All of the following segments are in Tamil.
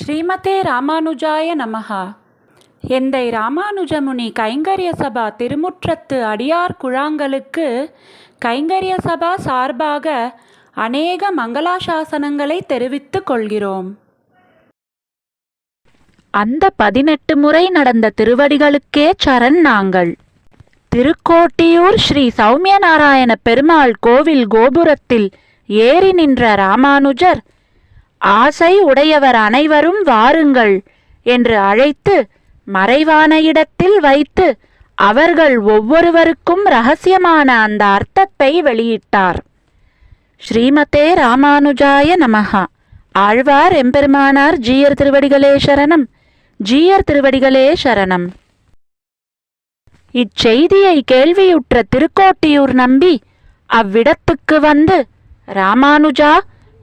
ஸ்ரீமதே ராமானுஜாய நமஹா. எந்தை ராமானுஜமுனி கைங்கரிய சபா திருமுற்றத்து அடியார் குழாங்களுக்கு கைங்கரிய சபா சார்பாக அநேக மங்களாசாசனங்களை தெரிவித்துக் கொள்கிறோம். அந்த பதினெட்டு முறை நடந்த திருவடிகளுக்கே சரண் நாங்கள். திருக்கோட்டியூர் ஸ்ரீ சௌமியநாராயண பெருமாள் கோவில் கோபுரத்தில் ஏறி நின்ற ராமானுஜர் ஆசை உடையவர் அனைவரும் வாருங்கள் என்று அழைத்து மறைவான இடத்தில் வைத்து அவர்கள் ஒவ்வொருவருக்கும் ரகசியமான அந்த அர்த்தத்தை வெளியிட்டார். ஸ்ரீமதே ராமானுஜாய நமகா ஆழ்வார் எம்பெருமானார் ஜீயர் திருவடிகளே சரணம். ஜீயர் திருவடிகளே சரணம். இச்செய்தியை கேள்வியுற்ற திருக்கோட்டியூர் நம்பி அவ்விடத்துக்கு வந்து ராமானுஜா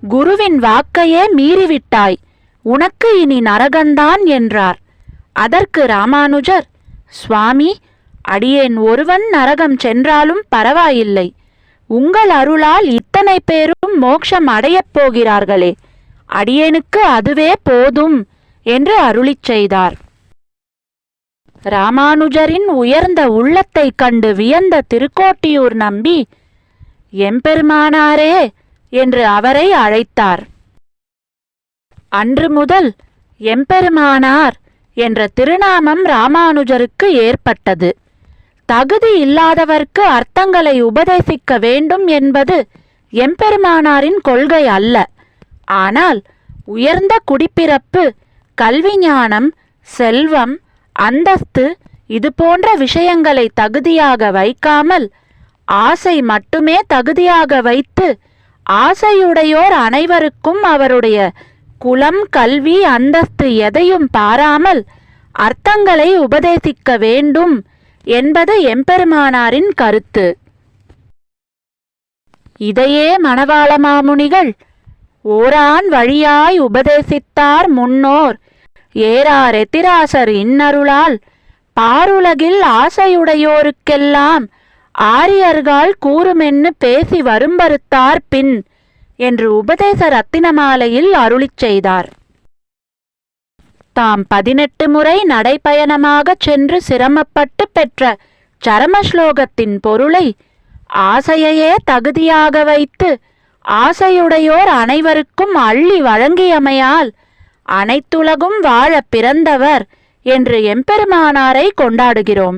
குருவின் வாக்கையே மீறிவிட்டாய். உனக்கு இனி நரகந்தான் என்றார். அதற்கு ராமானுஜர் சுவாமி அடியேன் ஒருவன் நரகம் சென்றாலும் பரவாயில்லை. உங்கள் அருளால் இத்தனை பேரும் மோட்சம் அடையப் போகிறார்களே. அடியேனுக்கு அதுவே போதும் என்று அருளிச் செய்தார். ராமானுஜரின் உயர்ந்த உள்ளத்தைக் கண்டு வியந்த திருக்கோட்டியூர் நம்பி எம்பெருமானாரே என்று அவரை அழைத்தார். அன்று முதல் எம்பெருமானார் என்ற திருநாமம் ராமானுஜருக்கு ஏற்பட்டது. தகுதி இல்லாதவர்க்கு அர்த்தங்களை உபதேசிக்க வேண்டும் என்பது எம்பெருமானாரின் கொள்கை அல்ல. ஆனால் உயர்ந்த குடிப்பிறப்பு கல்வி ஞானம் செல்வம் அந்தஸ்து இது போன்ற விஷயங்களை தகுதியாக வைக்காமல் ஆசை மட்டுமே தகுதியாக வைத்து ஆசையுடையோர் அனைவருக்கும் அவருடைய குலம் கல்வி அந்தஸ்து எதையும் பாராமல் அர்த்தங்களை உபதேசிக்க வேண்டும் என்பது எம்பெருமானாரின் கருத்து. இதையே மணவாள மாமுனிகள் ஓரான் வழியாய் உபதேசித்தார் முன்னோர். ஏறார் எத்திராசர் இன்னருளால் பாருலகில் ஆசையுடையோருக்கெல்லாம் ஆரியர்கள் கூறுமென்னு பேசி வரும்பறுத்தார் பின் என்று உபதேச ரத்தினமாலையில் அருளிச் செய்தார். தாம் பதினெட்டு முறை நடைப்பயணமாகச் சென்று சிரமப்பட்டு பெற்ற சரம ஸ்லோகத்தின் பொருளை ஆசையையே தகுதியாக வைத்து ஆசையுடையோர் அனைவருக்கும் அள்ளி வழங்கியமையால் அனைத்துலகும் வாழ பிறந்தவர் என்று எம்பெருமானாரை கொண்டாடுகிறோம்.